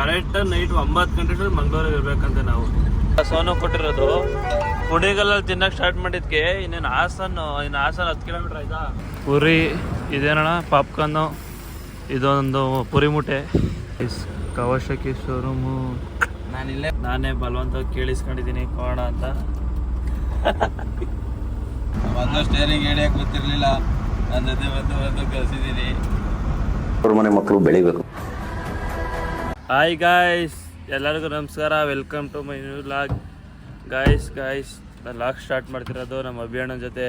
Correct night ಒಂಬತ್ತು ಗಂಟೆ ಮಂಗಳೂರಿಗೆ ಇರ್ಬೇಕಂತೆ ನಾವು. ಸೋನು ಕೊಟ್ಟಿರೋದು. ಕುಣಿಗಲ್ಲಲ್ಲಿ ತಿನ್ನಕ್ ಸ್ಟಾರ್ಟ್ ಮಾಡಿದ್ಕೆ ಇನ್ನೇನು ಹಾಸನ್ ಇನ್ನು ಹಾಸನ್ ಹತ್ತು ಕಿಲೋಮೀಟರ್ ಆಯ್ತಾ? ಪುರಿ ಇದೇನಣ್ಣ ಪಾಪ್ಕಾರ್ನು ಇದೊಂದು ಪುರಿ ಮುಟ್ಟೆ. Is Kawasaki showroom. ನಾನಿಲ್ಲೇ ನಾನೇ ಬಲವಂತ ಕೇಳಿಸ್ಕೊಂಡಿದ್ದೀನಿ ಕೋಣ ಅಂತ. ಒಂದು ಸ್ಟೇರಿಂಗ್ ಹಿಡಿಯಕ್ಕೆ ಗೊತ್ತಿರಲಿಲ್ಲ. ನನ್ನ ಜೊತೆ ಬಂದು ಬಂದು ಕಲಿಸಿದ್ದೀನಿ ಅವ್ರ ಮನೆ ಮಕ್ಕಳು ಬೆಳಿಬೇಕು. ಹಾಯ್ ಗಾಯ್ಸ್ ಎಲ್ಲರಿಗೂ ನಮಸ್ಕಾರ. Welcome to my new log guys guys ನಾನು ಲಾಗ್ ಸ್ಟಾರ್ಟ್ ಮಾಡ್ತಿರೋದು ನಮ್ಮ ಅಭಿಯಣ್ಣನ ಜೊತೆ.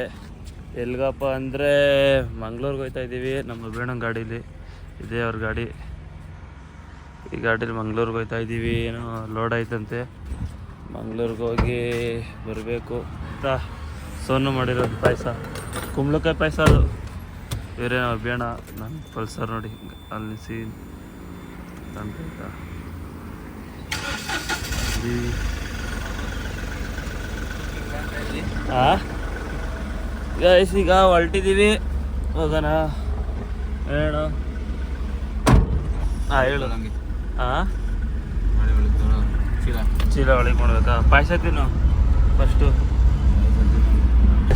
ಎಲ್ಗಪ್ಪ ಅಂದರೆ ಮಂಗ್ಳೂರ್ಗೆ ಹೋಗ್ತಾ ಇದ್ದೀವಿ. ನಮ್ಮ ಅಭಿಯಣ್ಣನ ಗಾಡೀಲಿ ಇದೇ ಅವ್ರ ಗಾಡಿ. ಈ ಗಾಡೀಲಿ ಮಂಗ್ಳೂರ್ಗೆ ಹೋಗ್ತಾ ಇದ್ದೀವಿ. ಏನೋ ಲೋಡ್ ಆಯ್ತಂತೆ. ಮಂಗ್ಳೂರ್ಗೆ ಹೋಗಿ ಬರಬೇಕು. ಅಂತ ಸೋನು ಮಾಡಿರೋದು ಪಾಯಸ. ಕುಂಬಳಕಾಯಿ ಪಾಯಸ ಅದು. ಬೇರೆ ಅಭಿಯಾಣ ನನ್ನ ಪಲ್ಸರ್ ನೋಡಿ. ಅಲ್ಲಿ ಸೀನ್ ಆ? ಗೈಸ್ ಈಗ ಹೊರಟಿದ್ದೀವಿ ಹೋಗೋಣ. ಹೇಳ. ಹಾಂ ಹೇಳು. ಹಾಂ ಚೀಲ ಚೀಲ ಒಳಗೆ ಮಾಡ್ಬೇಕಾ? ಪಾಯಸ ತಿನ್ನು. ಫಸ್ಟು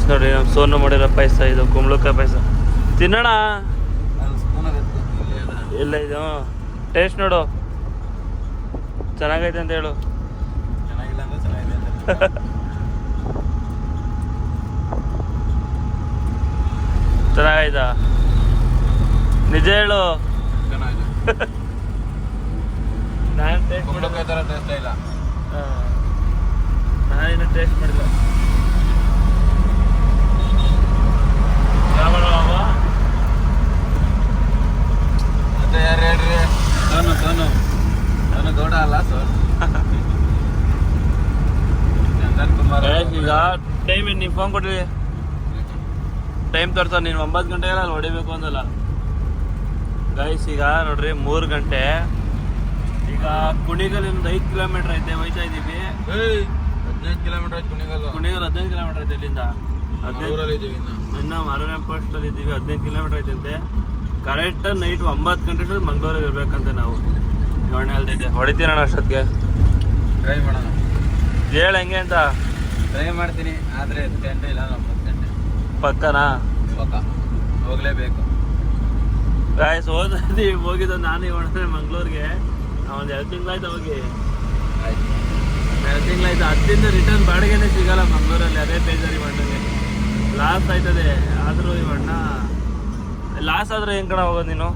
ನೋಡಿ ನಮ್ಮ ಸೋನು ಮಾಡಿರೋ ಪಾಯಸ ಇದು ಕುಂಬಳಕಾಯಿ ಪಾಯಸ. ತಿನ್ನೋಣ. ಎಲ್ಲ ಇದು. ಟೇಸ್ಟ್ ನೋಡು. ಚೆನ್ನಾಗೈತೆ ಅಂತ ಹೇಳು. ಚೆನ್ನಾಗಿಲ್ಲ ಅಂದ್ರೆ ಚೆನ್ನಾಗಿದೆ ಅಂತ ಚೆನ್ನಾಗೈತಾ? ನಿಜ ಹೇಳು. ಚೆನ್ನಾಗಿದೆ. ನಾನು ಟೇಸ್ಟ್ ಕುಂಬಳಕಾಯಿ ಥರ ಟೇಸ್ಟ್ ಇಲ್ಲ. ನಾನೇನು ಟೇಸ್ಟ್ ಮಾಡಿಲ್ಲ ಯಾವ ಯಾವ? ಮತ್ತೆ ಯಾರು ಹೇಳ್ರಿ ಸೋನು ಸೋನು ಸೋನು ಗೌಡ ಅಲ್ಲ ಸೋನು ಚಂದನ್ ಕುಮಾರ್ ಏ, ಈಗ ಟೈಮ್ ನೀವು ಫೋನ್ ಕೊಡ್ರಿ ಟೈಮ್ ತೋರ್ಸ ನೀನು ಒಂಬತ್ತು ಗಂಟೆಗೆಲ್ಲ ಅಲ್ಲಿ ಹೊಡಿಬೇಕು ಅಂದಲ್ಲ. ಗೈಸ್ ಈಗ ನೋಡ್ರಿ ಮೂರು ಗಂಟೆ. ಈಗ ಕುಣಿಗಲ್ಲಿಂದ ಐದು ಕಿಲೋಮೀಟರ್ ಐತೆ ಹೋಯ್ತಾ ಇದ್ದೀವಿ ಏಯ್ ಹದಿನೈದು ಕಿಲೋಮೀಟರ್ ಆಯ್ತು ಕುಣಿಗಲ್ ಕುಣಿಗಲ್ ಹದಿನೈದು ಕಿಲೋಮೀಟರ್ ಐತೆ ಇಲ್ಲಿಂದ. ಹದಿನೈದು ಇನ್ನು. ಮಾರನೇ ಪೋಸ್ಟಲ್ಲಿ ಇದ್ದೀವಿ ಹದಿನೈದು ಕಿಲೋಮೀಟರ್ ಐತೆ ಕರೆಕ್ಟ್ ನೈಟ್ ಒಂಬತ್ತು ಗಂಟೆ ಮಂಗಳೂರಿಗೆ ಇರ್ಬೇಕಂತೆ ನಾವು. ಹೊಡಿತೀನಣ್ಣ ಅಷ್ಟೊತ್ತಿಗೆ. ಟ್ರೈ ಮಾಡೋಣ. ಹೇಳ ಹೆಂಗೆ ಅಂತ? ಟ್ರೈ ಮಾಡ್ತೀನಿ ಆದರೆ ಗಂಟೆ ಇಲ್ಲ ನಮ್ಮ ಒಂಬತ್ತು ಗಂಟೆ ಪಕ್ಕನಾ? ಪಕ್ಕ. ಹೋಗಲೇಬೇಕು. ಗಾಯಸ್ ಹೋದ್ರಿ ಹೋಗಿದ್ದು ನಾನು ಇವಣ್ಣ ಮಂಗಳೂರಿಗೆ. ಒಂದು ಎರಡು ತಿಂಗಳಾಯ್ತು ಹೋಗಿ. ಆಯ್ತು. ಎರಡು ತಿಂಗಳಾಯ್ತು ಹತ್ತಿಂದ ರಿಟರ್ನ್ ಬಾಡಿಗೆನೇ ಸಿಗಲ್ಲ ಮಂಗಳೂರಲ್ಲಿ ಅದೇ ಬೇಜಾರಿ ಮಾಡಿದೆ ಲಾಸ್ ಆಯ್ತದೆ. ಆದರೂ ಇವಣ್ಣ ಲಾಸ್ ಆದರೆ ಏನು ಕಡೆ ಹೋಗೋದು ನೀನು?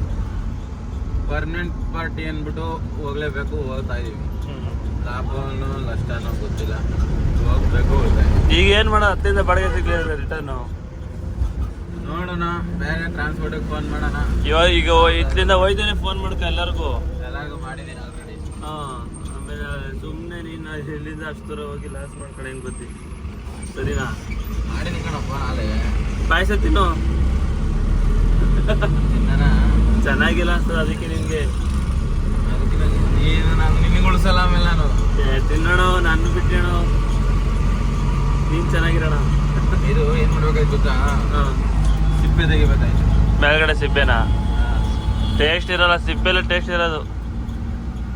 ಪರ್ಮನೆಂಟ್ ಪಾರ್ಟಿ ಅಂದ್ಬಿಟ್ಟು ಹೋಗ್ಲೇಬೇಕು ಹೋಗ್ತಾ ಇದೀವಿ. ಲಾಭನೂ ನಷ್ಟನೂ ಗೊತ್ತಿಲ್ಲ. ಈಗ ಏನು ಮಾಡೋ ಹತ್ತಿಂದ ಬಾಡಿಗೆ ಸಿಗ್ಲಿಲ್ಲ ರಿಟರ್ನ್ ನೋಡೋಣ ಬೇರೆ ಟ್ರಾನ್ಸ್ಪೋರ್ಟಿಗೆ ಫೋನ್ ಮಾಡೋಣ. ಇವಾಗ ಈಗ ಇಲ್ಲಿಂದ ಹೋಯ್ತೇನೆ ಫೋನ್ ಮಾಡ್ಕ ಎಲ್ಲರಿಗೂ. ಎಲ್ಲರಿಗೂ ಮಾಡಿದ್ದೀನಿ ಆಲ್ರೆಡಿ ಹಾಂ ಆಮೇಲೆ ಸುಮ್ಮನೆ ನೀನು ಇಲ್ಲಿಂದ ಅಷ್ಟು ದೂರ ಹೋಗಿ ಲಾಸ್ ಮಾಡ್ಕೊಂಡು ಹೆಂಗೆ ಗೊತ್ತಿ ಸರಿನಾ? ಮಾಡಿದ್ದೀನಿ ಕಣ ಫೋನ್ ಆಲೇ ಪಾಯಸ ತಿನ್ನು. ಚೆನ್ನಾಗಿಲ್ಲ ಅನ್ಸ್ತದೆ ಅದಕ್ಕೆ ನಿಮಗೆ ಅದಕ್ಕೆ ನೀನು ನಾನು ನಿಮಗೆ ಉಳಿಸಲ್ಲ ಆಮೇಲೆ ನಾನು. ತಿನ್ನೋಣ ನಾನು ಬಿಟ್ಟೇಣ ನೀನು ಚೆನ್ನಾಗಿರೋಣ. ಇದು ಏನು ಮಾಡ್ಬೇಕಾಯ್ತು ಗೊತ್ತಾ? ಹಾಂ. ಸಿಪ್ಪೆ ತೆಗಿಬೇಕಾಯ್ತು. ಮೇಲ್ಗಡೆ ಸಿಪ್ಪೆನಾ? ಟೇಸ್ಟ್ ಇರಲ್ಲ ಸಿಪ್ಪೆಲ್ಲ ಟೇಸ್ಟ್ ಇರೋದು.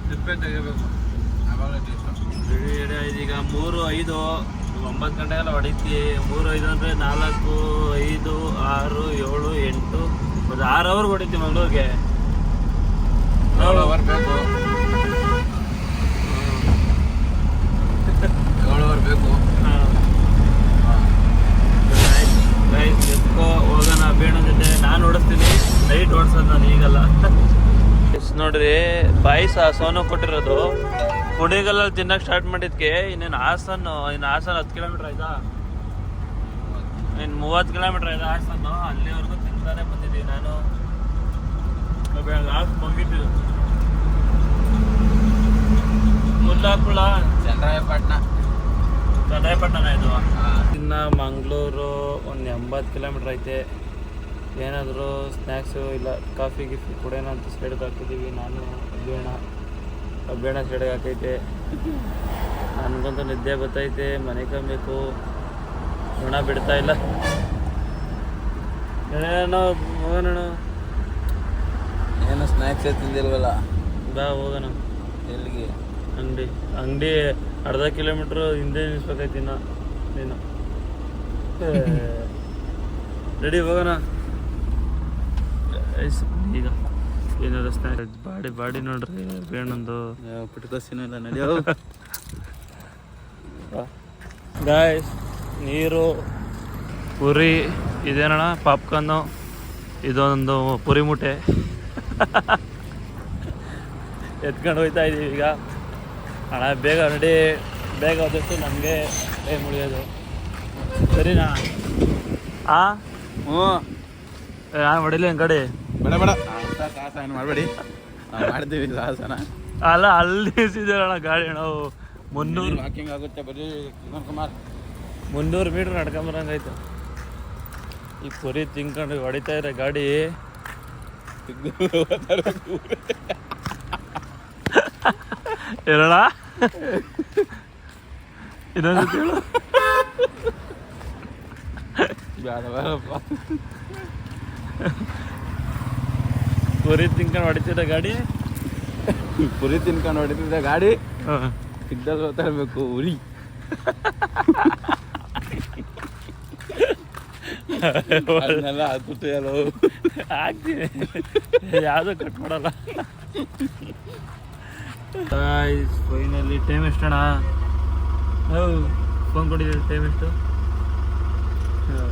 ಸಿಪ್ಪೆ ತೆಗಿಬೇಕು. ಟೇಸ್ಟ್ ಈಗ ಮೂರು ಐದು ಒಂಬತ್ತು ಗಂಟೆಗೆಲ್ಲ ಹೊಡಿತಿ. ಮೂರು ಐದು ಅಂದರೆ ನಾಲ್ಕು ಐದು ಆರು ಏಳು ಎಂಟು ಒಂದು ಆರು ಅವರ್ ಹೊಡಿತೀವಿ ಮಂಗ್ಳೂರಿಗೆ. ಅವರ್ ಬೇಕು ಏಳು ಅವರ್ ಬೇಕು ಗೈಸ್ ಎತ್ಕೋ ಹೋಗೋಣ ಬೇಡ ಜೊತೆ ನಾನು ಓಡಿಸ್ತೀನಿ ನೈಟ್ ಓಡಿಸೋದು ನಾನು ಈಗಲ್ಲ ಎಸ್ ಪಾಯಸ ಸೋನು ಕೊಟ್ಟಿರೋದು. ಕುಣಿಗಲ್ಲಲ್ಲಿ ತಿನ್ನಕ್ಕೆ ಸ್ಟಾರ್ಟ್ ಮಾಡಿದ್ಕೆ. ಇನ್ನೇನು ಹಾಸನ್ ಇನ್ನು ಹಾಸನ್ ಹತ್ತು ಕಿಲೋಮೀಟ್ರ್ ಆಯ್ತಾ? ಇನ್ನು ಮೂವತ್ತು ಕಿಲೋಮೀಟ್ರ್ ಆಯ್ತಾ ಹಾಸನ್ನು? ಅಲ್ಲಿವರೆಗೂ ತಿಂತಾನೆ ಬಂದಿದ್ದೀವಿ ನಾನು. ಲಾಸ್ಟ್ ಮುಗಿದ್ದು ಮುಲ್ಲಾಪುಳ ಚಂದ್ರಾಯಪಟ್ಟಣ ಚಂದ್ರಾಯಪಟ್ಟಣ ಇದು? ಇನ್ನು ಮಂಗಳೂರು ಒಂದು ಎಂಬತ್ತು ಕಿಲೋಮೀಟ್ರ್ ಐತೆ. ಏನಾದರೂ ಸ್ನ್ಯಾಕ್ಸು ಇಲ್ಲ ಕಾಫಿ ಗಿಫಿ ಕೊಡೋಣ ಅಂತ ಸೈಡ್ಗೆ ಹಾಕಿದ್ದೀವಿ. ನಾನು ಅಭಿಯಣ ಕಬ್ಬೇಣ ಸೈಡ್ಗೆ ಹಾಕೈತೆ ನನಗಂತೂ ನಿದ್ದೆ ಬರ್ತೈತೆ ಮನೆ ಕಮ್ಮಬೇಕು ಗುಣ ಬಿಡ್ತಾ ಇಲ್ಲ. ಏನೋ ಹೋಗೋಣ ಏನು ಸ್ನ್ಯಾಕ್ಸ್ ತಿಂದಿಲ್ವಲ್ಲ? ಬಾ ಹೋಗೋಣ. ಎಲ್ಲಿಗೆ? ಅಂಗಡಿ. ಅಂಗಡಿ ಅರ್ಧ ಕಿಲೋಮೀಟ್ರ್ ಹಿಂದೆ ನಿಲ್ಸ್ಬೇಕೈತಿ ನಾ ನೀನು. ರೆಡಿ ಹೋಗೋಣ. ಐಸ್, ಈಗ. ಏನಾರ ಸ್ನ್ಯಾಕ್ಸ್ ಬಾಡಿ ಬಾಡಿ ನೋಡ್ರಿ ಬೇಣಂದು ಇಲ್ಲ ನಡೆಯೋ ಗಾಯ್ಸ್ ನೀರು ಪುರಿ ಇದೇನಣ್ಣ ಪಾಪ್ಕಾರ್ನು ಇದೊಂದು ಪುರಿ ಮೂಟೆ. ಎತ್ಕೊಂಡು ಹೋಗ್ತಾ ಇದೀವಿ ಈಗ. ಅಣ್ಣ ಬೇಗ ನಡಿ ಬೇಗ ಹೋದಷ್ಟು ನಮಗೆ ಟೈಮ್ ಉಳಿಯೋದು ಸರಿನಾ? ಆ? ಹ್ಞೂ ನಾನು ಹೊಡಿಲಿ ಕಡೆ ಬೇಡ ಬೇಡ. ಸಾಹಸ ಏನು ಮಾಡಬೇಡಿ. ನಾವು ಮಾಡ್ತೀವಿ ಸಾಹಸನ ಅಲ್ಲ ಅಲ್ಲಿ ಗಾಡಿ ನಾವು ಮುನ್ನೂರು. ವಾಕಿಂಗ್ ಆಗುತ್ತೆ ಬರೀ ಕುಮಾರ್. ಮುನ್ನೂರು ಮೀಟ್ರ್ ನಡ್ಕೊಂಬರಂಗಾಯ್ತು ಈ ಪುರಿ ತಿನ್ಕೊಂಡು ಹೊಡಿತಾ ಇರೋ ಗಾಡಿ. ಇರೋಣ ಇನ್ನೊಂದು ಹೇಳು. ಬೇಡ ಬೇಡಪ್ಪ ಪುರಿ ತಿನ್ಕೊಂಡು ಹೊಡಿತಿದ್ದ ಗಾಡಿ? ಪುರಿ ತಿನ್ಕೊಂಡು ಹೊಡಿತಿದ್ದ ಗಾಡಿ? ಹಾಂ. ಸಿಗ್ದಲ್ಲಿ ಹೋಗ್ತಾ ಇರಬೇಕು ಉರಿ. ಅದನ್ನೆಲ್ಲ ಹಾಕ್ಬಿಟ್ಟು ಎಲ್ಲೋ ಆಗ್ತೀನಿ ಯಾವುದೂ ಕಟ್ ಮಾಡಲ್ಲ. ಫೈನಲಿ ಟೈಮ್ ಎಷ್ಟಣ್ಣ ಹೌದು. ಫೋನ್ ಕೊಟ್ಟಿದ್ದೀರಿ ಟೈಮ್ ಎಷ್ಟು? ಹಾ.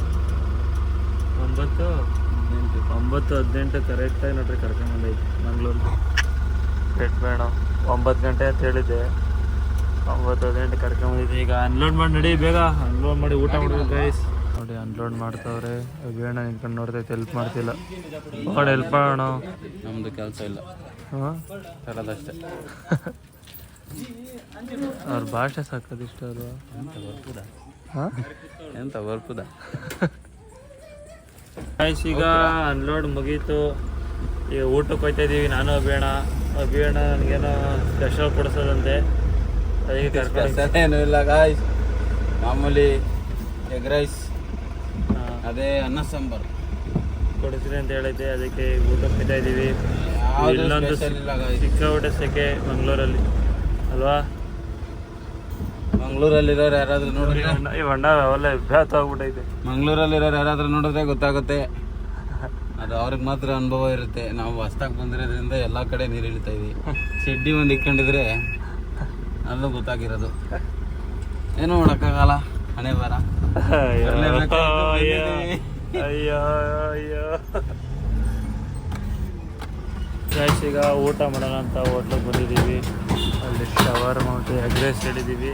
ಒಂಬತ್ತು ಒಂಬತ್ತು ಹದಿನೆಂಟು ಕರೆಕ್ಟಾಗಿ ನೋಡ್ರಿ ಕರ್ಕೊಂಬಂದೈತಿ ಮಂಗ್ಳೂರು ರೇಟ್ ಬೇಡ. ಒಂಬತ್ತು ಗಂಟೆ ಅಂತ ಹೇಳಿದ್ದೆ. ಒಂಬತ್ತು ಹದಿನೆಂಟು ಕರ್ಕೊಂಬಂದಿದ್ದೆ ಈಗ ಅನ್ಲೋಡ್ ಮಾಡಿ ನಡಿ ಬೇಗ ಅನ್ಲೋಡ್ ಮಾಡಿ ಊಟ ಮಾಡಿದ್ರು ಗೈಸ್ ನೋಡಿ ಅನ್ಲೋಡ್ ಮಾಡ್ತಾವ್ರೆ. ಬೇಡ ನಿಂತ್ಕೊಂಡು ನೋಡ್ತೈತೆ ಹೆಲ್ಪ್ ಮಾಡ್ತಿಲ್ಲ. ನೋಡಿ ಹೆಲ್ಪ್ ಮಾಡೋಣ. ನಮ್ದು ಕೆಲಸ ಇಲ್ಲ. ಹಾಂ? ತರೋದಷ್ಟೇ. ಅವ್ರ ಭಾಷೆ ಸಾಕೋದಿಷ್ಟ ಅಲ್ವಾ? ಎಂತ ಬರ್ಪುದ ಹಾಂ? ಎಂತ ಬರ್ಪುದ ಗೈಸ್ ಈಗ ಅನ್ಲೋಡ್ ಮುಗೀತು. ಈಗ ಊಟಕ್ಕೆ ಹೋಗ್ತಾ ಇದ್ದೀವಿ ನಾನು ಅಭಿಯಣ ಅಭಿಯಣ ನನಗೇನೋ ಸ್ಪೆಷಲ್ ಕೊಡಿಸೋದಂತೆ. ಅದಕ್ಕೆ ಸ್ಪೆಷಲ್ ಏನೂ ಇಲ್ಲ ಗಾಯ್ಸ್ ಮಾಮೂಲಿ ಎಗ್ ರೈಸ್ ಅದೇ ಅನ್ನ ಸಾಂಬಾರು. ಕೊಡಿಸ್ರಿ ಅಂತ ಹೇಳಿದ್ದೆ ಅದಕ್ಕೆ ಊಟಕ್ಕೆ ಹೋಗ್ತಾ ಇದ್ದೀವಿ ಇಲ್ಲೊಂದು ಗಾಯ್ಸ್ ಸಿಕ್ಕಾಪಟ್ಟೆ ಸೆಕೆ ಮಂಗಳೂರಲ್ಲಿ. ಅಲ್ವಾ? ಮಂಗಳೂರಲ್ಲಿರೋರು ಯಾರಾದ್ರೂ ನೋಡಿದ್ರೆ? ಈ ಬಣ್ಣ ಬ್ಯಾತ್ ಆಗ್ಬಿಟ್ಟೈತೆ ಮಂಗಳೂರಲ್ಲಿರೋರು ಯಾರಾದ್ರೂ ನೋಡಿದ್ರೆ ಗೊತ್ತಾಗುತ್ತೆ. ಅದು ಅವ್ರಿಗೆ ಮಾತ್ರ ಅನುಭವ ಇರುತ್ತೆ. ನಾವು ಹೊಸ್ದಾಗಿ ಬಂದಿರೋದ್ರಿಂದ ಎಲ್ಲ ಕಡೆ ನೀರು ಇಳಿತಾ ಇದೀವಿ. ಚಡ್ಡಿ ಒಂದು ಇಕ್ಕೊಂಡಿದ್ರೆ ಅಲ್ಲೂ ಗೊತ್ತಾಗಿರೋದು. ಏನು ಮಾಡೋಕ್ಕಾಗಲ್ಲ ಮನೆ ಬರ ಈಗ ಊಟ ಮಾಡೋಣ ಅಂತ ಹೋಟ್ಲಿಗೆ ಬಂದಿದ್ದೀವಿ. ಅಲ್ಲಿ ಶವರ್ ಮಾಡಿ ಹಿಡಿದೀವಿ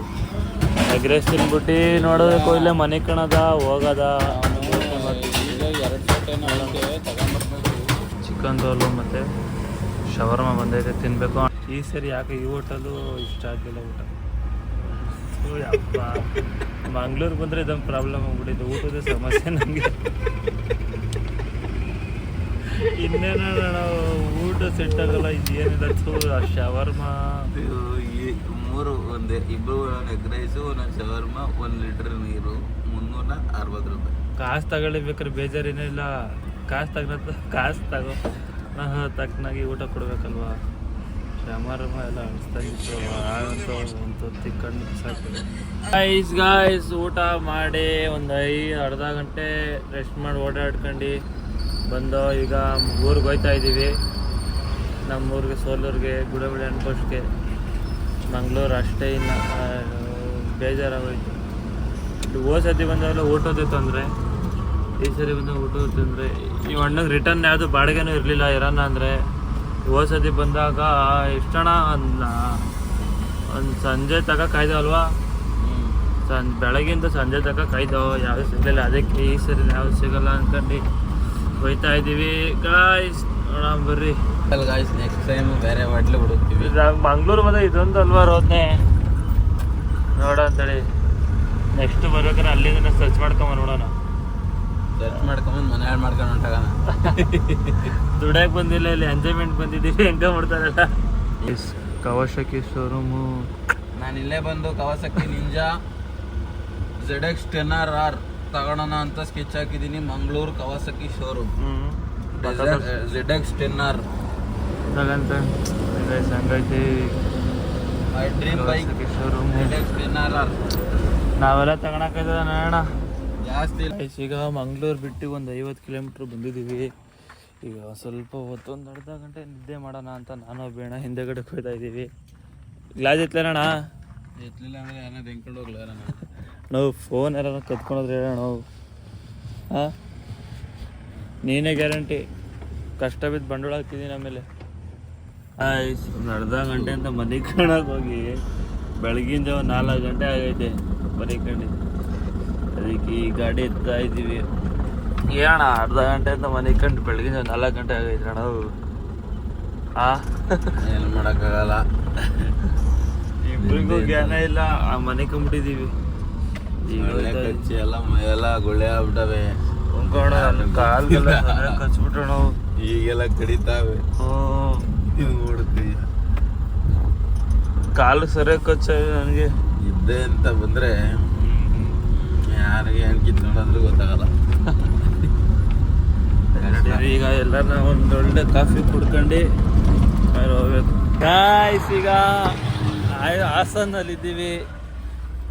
ಎಗ್ ರೈಸ್ ತಿನ್ಬಿಟ್ಟು ನೋಡೋದಕ್ಕೂ ಇಲ್ಲೇ ಮನೆ ಕಣದ, ಹೋಗೋದ. ಚಿಕನ್ ರೋಲು ಮತ್ತು ಶವರ್ಮ ಬಂದೈತೆ ತಿನ್ನಬೇಕು ಈ ಸರಿ ಯಾಕೆ ಈ ಹೋಟೆಲು ಇಷ್ಟ ಆಗಿಲ್ಲ ಊಟ? ಮಂಗ್ಳೂರಿಗೆ ಬಂದರೆ ಇದೊಂದು ಪ್ರಾಬ್ಲಮ್ ಆಗ್ಬಿಟ್ಟಿದೆ. ಊಟದ ಸಮಸ್ಯೆ ನನಗೆ ಇನ್ನೇನೋ ನಾವು ಊಟ ಸೆಟ್ ಆಗಲ್ಲ ಇದು ಏನಿಲ್ಲ ಆ ಶವರ್ಮ. ಮೂರು ಒಂದೇ ಇಬ್ಬರು ಒಂದೊಂದು ಎಗ್ ರೈಸು ಒಂದೊಂದು ಶವರ್ಮ ಒಂದು ಲೀಟ್ರ್ ನೀರು ಮುನ್ನೂರ ಅರವತ್ತು ರೂಪಾಯಿ. ಕಾಸು ತಗೊಳ್ಬೇಕಾದ್ರೆ ಬೇಜಾರೇನಿಲ್ಲ ಕಾಸು ತಗೊಂಡ ಕಾಸು ತಗೋ. ನಾ ತಕ್ಕನಾಗಿ ಊಟ ಕೊಡ್ಬೇಕಲ್ವಾ? ಶಮಾರಮ ಎಲ್ಲ ಅನಿಸ್ತಾ ಇತ್ತು. ಒಂದು ತಿಕ್ಕಂಡು ಸಾಕು ಗಾಯ್ಸ್ ಗಾಯ್ಸ್ ಊಟ ಮಾಡಿ ಒಂದು ಐದು ಅರ್ಧ ಗಂಟೆ ರೆಸ್ಟ್ ಮಾಡಿ ಓಡಾಡ್ಕೊಂಡು. ಬಂದು ಈಗ ಊರಿಗೆ ಹೋಯ್ತಾ ಇದ್ದೀವಿ. ನಮ್ಮ ಊರಿಗೆ ಸೋಲೂರಿಗೆ ಗುಡಬಳ್ಳಿ ಅನ್ಕೋಷ್ಗೆ ಮಂಗಳೂರು ಅಷ್ಟೇ ಇನ್ನು ಬೇಜಾರಾಗೋಯ್ತು. ಇದು ಓ ಸತಿ ಬಂದಾಗಲೂ ಊಟದ ತೊಂದರೆ. ಈ ಸರಿ ಬಂದಾಗ ಊಟದ ತೊಂದರೆ. ಈ ಅಣ್ಣಗೆ ರಿಟರ್ನ್ ಯಾವುದು ಬಾಡಿಗೆನೂ ಇರಲಿಲ್ಲ ಇರೋಣ ಅಂದರೆ ಸತಿ ಬಂದಾಗ ಎಷ್ಟಣ ಒಂದು ಒಂದು ಸಂಜೆ ತಗ ಕಾಯ್ದಲ್ವಾ ಸಂ ಬೆಳಗಿಂದ ಸಂಜೆ ತಗ ಕಾಯ್ದೋ ಯಾವುದು ಸಿಗಲಿಲ್ಲ. ಅದಕ್ಕೆ ಈ ಸರಿ ಯಾವುದು ಸಿಗಲ್ಲ ಅನ್ಕೊಂಡು ಹೋಯ್ತಾ ಇದ್ದೀವಿ ಗಾಯ್ಸ್ ನೋಡೋಣ ಬರ್ರಿ. ಗಾಯ್ಸ್ ನೆಕ್ಸ್ಟ್ ಟೈಮ್ ಬೇರೆ ಹೋಟ್ಲು ಹುಡುಕ್ತೀವಿ. ಮಂಗ್ಳೂರು ಬಂದ ಇದೊಂದು ಅಲ್ವಾ ರೋದ್ನೆ ನೋಡ ಅಂತೇಳಿ. ನೆಕ್ಸ್ಟ್ ಬರ್ಬೇಕಾದ್ರೆ ಅಲ್ಲಿಂದ ಸರ್ಚ್ ಮಾಡ್ಕೊಂಬ ನೋಡೋಣ. ಸರ್ಚ್ ಮಾಡ್ಕೊಂಬಂದು ಮನೆ ಹಾಳು ಮಾಡ್ಕೊಂಡು ಹೊಂಟಾಗಣ. ದುಡ್ಯಾಕೆ ಬಂದಿಲ್ಲ ಇಲ್ಲಿ ಎಂಜಾಯ್ಮೆಂಟ್ ಬಂದಿದ್ದೀವಿ. ಹೆಂಗ ಮಾಡ್ತಾರಲ್ಲ. ಕವಶಕಿ ಶೋರೂಮು ನಾನು ಇಲ್ಲೇ ಬಂದು Kawasaki Ninja Z X ten R R ತಗೊಳೋಣ ಅಂತ ಸ್ಕೆಚ್ ಹಾಕಿದ್ದೀನಿ Mangaluru Kawasaki showroom Z X ten R ಹಂಗೈತಿ. Dream bike showroom N R R ನಾವೆಲ್ಲ ತಗೊಳಕ್ಕಾಯ್ತದ ನೋಡೋಣ ಜಾಸ್ತಿ ಈಗ ಮಂಗಳೂರು ಬಿಟ್ಟು ಒಂದು ಐವತ್ತು ಕಿಲೋಮೀಟ್ರ್ ಬಂದಿದ್ದೀವಿ. ಈಗ ಸ್ವಲ್ಪ ಹೊತ್ತು ಒಂದು ಅರ್ಧ ಗಂಟೆ ನಿದ್ದೆ ಮಾಡೋಣ ಅಂತ ನಾನು ಬೇಣ ಹಿಂದೆಗಡೆ ಹೋಗ್ತಾ ಇದ್ದೀವಿ. ಗ್ಲಾಸ್ ಎತ್ತಲೇನಣ್ಣ ಎತ್ತಲಿಲ್ಲ ಅಂದ್ರೆ ಏನೋ ತೆಂಕೊಂಡು ಹೋಗ್ಲಾರ ನಾವು ಫೋನ್ ಯಾರು ಕತ್ಕೊಂಡ್ರೆ ಹೇಳೋಣ ನಾವು. ಹಾಂ? ನೀನೇ ಗ್ಯಾರಂಟಿ ಕಷ್ಟ ಬಿದ್ದು ಬಂಡವಾಳ ಹಾಕಿದ್ದೀನಿ ಆಮೇಲೆ. ಆಯ್ಸ್ ಒಂದು ಅರ್ಧ ಗಂಟೆ ಅಂತ ಮನೆ ಕಾಣಕ್ಕೆ ಹೋಗಿ ಬೆಳಗಿನ ಜಾವ ನಾಲ್ಕು ಗಂಟೆ ಆಗೈತೆ ಮನೆ ಕಂಡು ಅದಕ್ಕೆ ಈ ಗಾಡಿ ಎತ್ತಾ ಇದ್ದೀವಿ. ಏಣ ಅರ್ಧ ಗಂಟೆ ಅಂತ ಮನೆ ಕಂಡು ಬೆಳಗಿನ ಜಾವ ನಾಲ್ಕು ಗಂಟೆ ಆಗೈತೆ ಅಣ್ಣ ಆ? ಏನು ಮಾಡೋಕ್ಕಾಗಲ್ಲ. ಇಬ್ಬರಿಗೂ ಜ್ಞಾನ ಇಲ್ಲ ಆ ಮನೆ ಕಂಬಿಟ್ಟಿದ್ದೀವಿ. ಹೋಯ್ತಾ ಕಚ್ಚಿ ಎಲ್ಲ ಮೈಯೆಲ್ಲ ಗುಳ್ಳೆ ಆಗ್ಬಿಟ್ಟವೆ. ಕಾಲ್ಗೆಲ್ಲ ಕಚ್ಬಿಟ್ರೆ ನಾವು. ಈಗೆಲ್ಲ ಕಡಿತಾವೆ. ಇದು ನೋಡುತ್ತೆ ಕಾಲು ಸರಿಯಾಗಿ ಕಚ್ಚಾವೆ ನನಗೆ. ಇದ್ದೆ ಅಂತ ಬಂದ್ರೆ ಯಾರಿಗೆ ಹೆಣ್ಕಿತ್ ನೋಡಂದ್ರೆ ಗೊತ್ತಾಗಲ್ಲ. ಈಗ ಎಲ್ಲರನ್ನ ಒಂದು ಒಳ್ಳೆ ಕಾಫಿ ಕುಡ್ಕೊಂಡು. ಹೋಗ್ಬೇಕು ಈಗ ಈಗ ಆ-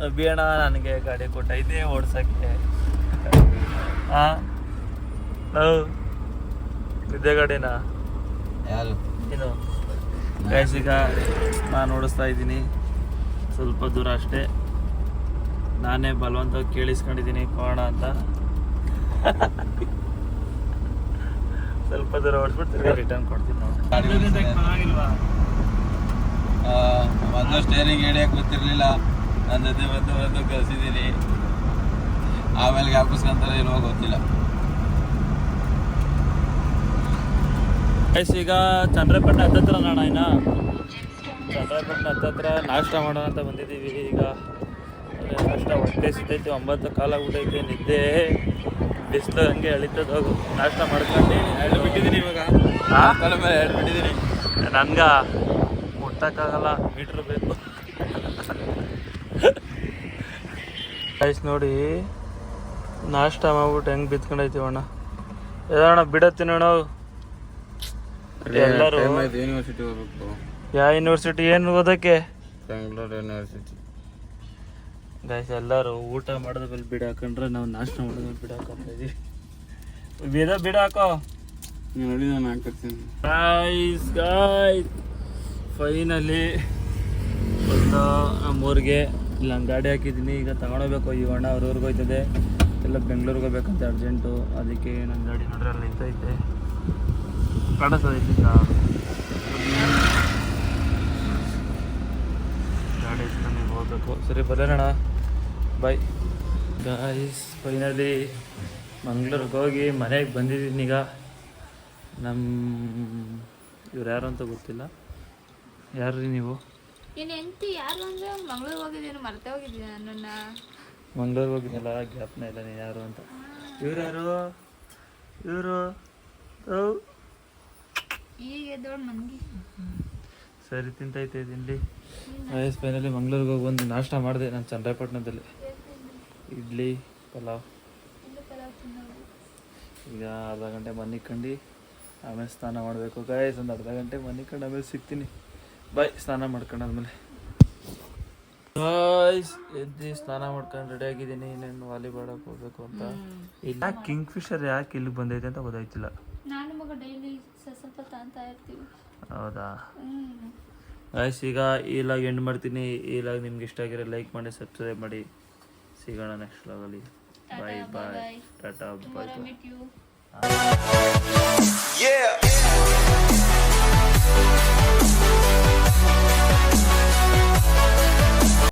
ಅಭಿಯಣ್ಣ ನನಗೆ ಗಾಡಿ ಕೊಟ್ಟ. ಇದೇ ಓಡ್ಸೋಕ್ಕೆ. ಹಾಂ ಹೌ. ಇದೇ ಗಾಡಿನಾ? ಯಾರು? ಏನು ಈಗ ನಾನು ಓಡಿಸ್ತಾ ಇದ್ದೀನಿ. ಸ್ವಲ್ಪ ದೂರ ಅಷ್ಟೇ. ನಾನೇ ಬಲವಂತ ಕೇಳಿಸ್ಕೊಂಡಿದ್ದೀನಿ ಕೋಣ ಅಂತ. ಸ್ವಲ್ಪ ದೂರ ಓಡಿಸ್ಬಿಟ್ಟು ರಿಟರ್ನ್ ಕೊಡ್ತೀನಿ ನೋಡಿ. ಸ್ಟೇರಿಂಗ್ ಹಿಡಿಯಕ್ಕೆ ಗೊತ್ತಿರಲಿಲ್ಲ. ನನ್ನ ಜೊತೆ ಬಂದು ಬಂದು ಕಲಿಸಿದ್ದೀನಿ ಆಮೇಲೆ ಜ್ಞಾಪಿಸ್ಕೊಂತಾರೆ ಇರುವಾಗ ಗೊತ್ತಿಲ್ಲ. ಐಸ್ ಈಗ ಚಂದ್ರಪಟ್ಟಣ ಹತ್ತತ್ರ ನಾಣ ಇನ್ನ. ಚಂದ್ರಪಟ್ಟಣ ಹತ್ತತ್ರ ನಾಷ್ಟ ಮಾಡೋಣ ಅಂತ ಬಂದಿದ್ದೀವಿ. ಈಗ ನಾಷ್ಟ ಹೊಟ್ಟೆ ಸಿಗ್ತೈತೆ ಒಂಬತ್ತು ಕಾಲ ಊಟೈತೆ ನಿದ್ದೆ ಬಿಸಿಲು ಹಂಗೆ ಎಳಿತದ ಹೋಗು ನಾಷ್ಟ ಮಾಡ್ಕೊಂಡು ಎರಡು ಬಿಟ್ಟಿದ್ದೀನಿ ಇವಾಗ. ಮೇಲೆ ಎರಡು ಬಿಟ್ಟಿದ್ದೀನಿ ನನ್ಗ ಮುಟ್ಟಕ್ಕಾಗಲ್ಲ ಮೀಟ್ರ್ ಬೇಕು. ಗೈಸ್ ನೋಡಿ ನಾಷ್ಟ ಮಾಡ್ಬಿಟ್ಟು ಹೆಂಗೆ ಬಿತ್ಕೊಂಡೈತಿ ಅಣ್ಣ? ಅಣ್ಣ ಬಿಡತ್ತೀನಿ ಅಣ್ಣ? ಎಲ್ಲರೂ? ಯೂನಿವರ್ಸಿಟಿ ಹೋಗ್ಬೇಕು. ಯಾವ ಯೂನಿವರ್ಸಿಟಿ ಏನು ಓದಕ್ಕೆ? ಬೆಂಗಳೂರು ಯೂನಿವರ್ಸಿಟಿ ಗೈಸ್ ಎಲ್ಲರೂ ಊಟ ಮಾಡಿದ ಮೇಲೆ ಬಿಡ ಹಾಕೊಂಡ್ರೆ ನಾವು ನಾಷ್ಟ ಮಾಡಿದ ಮೇಲೆ ಬಿಡ ಹಾಕೊಂತ ಇದೀವಿ. ಬೇದ ಬಿಡ ಹಾಕೋ. ನೋಡಿ ನಾನು ಹಾಕಿರ್ತೀನಿ ಗಾಯ್ಸ್ ಗಾಯ್ಸ್ ಫೈನಲಿ ಒಂದು ನಮ್ಮೂರಿಗೆ ಇಲ್ಲ ಗಾಡಿ ಹಾಕಿದ್ದೀನಿ, ಈಗ ತಗೊಂಡೋಗ್ಬೇಕು. ಈ ಅಣ್ಣ ಅವ್ರವ್ರಿಗೆ ಹೋಯ್ತದೆ. ಎಲ್ಲ ಬೆಂಗ್ಳೂರಿಗೆ ಹೋಗ್ಬೇಕಂತ ಅರ್ಜೆಂಟು ಅದಕ್ಕೆ ನನ್ನ ಗಾಡಿ ನೋಡ್ರೆ, ಅಲ್ಲಿ ನಿಂತೈತೆ. ಕಾಣಿಸ್ತೈತಿ ಈಗ. ಗಾಡಿ ಹೋಗ್ಬೇಕು. ಸರಿ ಬರೋಣ ಬಾಯ್ ಗಾಯ್ಸ್ ಫೈನಲಿ ಮಂಗ್ಳೂರಿಗೆ ಹೋಗಿ ಮನೆಗೆ ಬಂದಿದ್ದೀನಿ ಈಗ. ನಮ್ಮ ಇವ್ರು ಯಾರು ಅಂತ ಗೊತ್ತಿಲ್ಲ. ಯಾರು ನೀವು? ನೀನ್ ಹೆಂಡತಿ ಯಾರು ಅಂದ್ರೆ ಮಂಗಳೂರು ಹೋಗಿದ್ದೀನಿ ಮರ್ತೇ ಹೋಗಿದ್ದೀನಿ ನನ್ನನ್ನ. ಮಂಗ್ಳೂರಿಗೆ ಹೋಗಿದ್ನಲ್ಲ ಜ್ಞಾಪನ ಇಲ್ಲ ನೀನು ಯಾರು ಅಂತ. ಇವ್ರು ಯಾರು? ಇವರು? ಈಗ ಎದ್ದೋಳು ಮನ್ಗಿ ಸರಿ ತಿಂತೈತೆ ತಿಂಡಿ ಐಸ್ ಫೈನಲಿ ಮಂಗ್ಳೂರಿಗೆ ಹೋಗಿ ಒಂದು ನಾಷ್ಟ ಮಾಡಿದೆ ನಾನು ಚಂದ್ರಪಟ್ಟಣದಲ್ಲಿ ಇಡ್ಲಿ ಪಲಾವ್. ಈಗ ಅರ್ಧ ಗಂಟೆ ಮನೆ ಕಂಡು ಆಮೇಲೆ ಸ್ನಾನ ಮಾಡಬೇಕು. ಗಾಯಸ್ ಒಂದು ಅರ್ಧ ಗಂಟೆ ಮನೆ ಕಂಡು ಆಮೇಲೆ ಸಿಗ್ತೀನಿ. ಬಾಯ್ ಸ್ನಾನ ಮಾಡ್ಕೊಂಡಾದ್ಮೇಲೆ. ಗಾಯ್ಸ್ ಎದ್ದು ಸ್ನಾನ ಮಾಡ್ಕೊಂಡು ರೆಡಿ ಆಗಿದ್ದೀನಿ. ಇನ್ನೇನು ವಾಲಿಬಾಲ್ ಹೋಗ್ಬೇಕು ಅಂತ. ಇಲ್ಲ ಕಿಂಗ್ ಫಿಶರ್ ಯಾಕೆ ಇಲ್ಲಿಗೆ ಬಂದೈತೆ ಅಂತ ಗೊತ್ತಾಯ್ತಿಲ್ಲ. ನಾನು ಮಗ ಡೈಲಿ ಸ್ವಲ್ಪ ತಾಂತ ಇರ್ತೀವಿ. ಹೌದಾ? ಗಾಯ್ಸ್ ಈಗ ಈ ಲಾಗ್ ಎಂಡ್ ಮಾಡ್ತೀನಿ. ಈ ಲಾಗ್ ನಿಮ್ಗೆ ಇಷ್ಟ ಆಗಿರೋ ಲೈಕ್ ಮಾಡಿ ಸಬ್ಸ್ಕ್ರೈಬ್ ಮಾಡಿ. ಸಿಗೋಣ next ಲಾಗಲ್ಲಿ bye bye tata bye Yeah.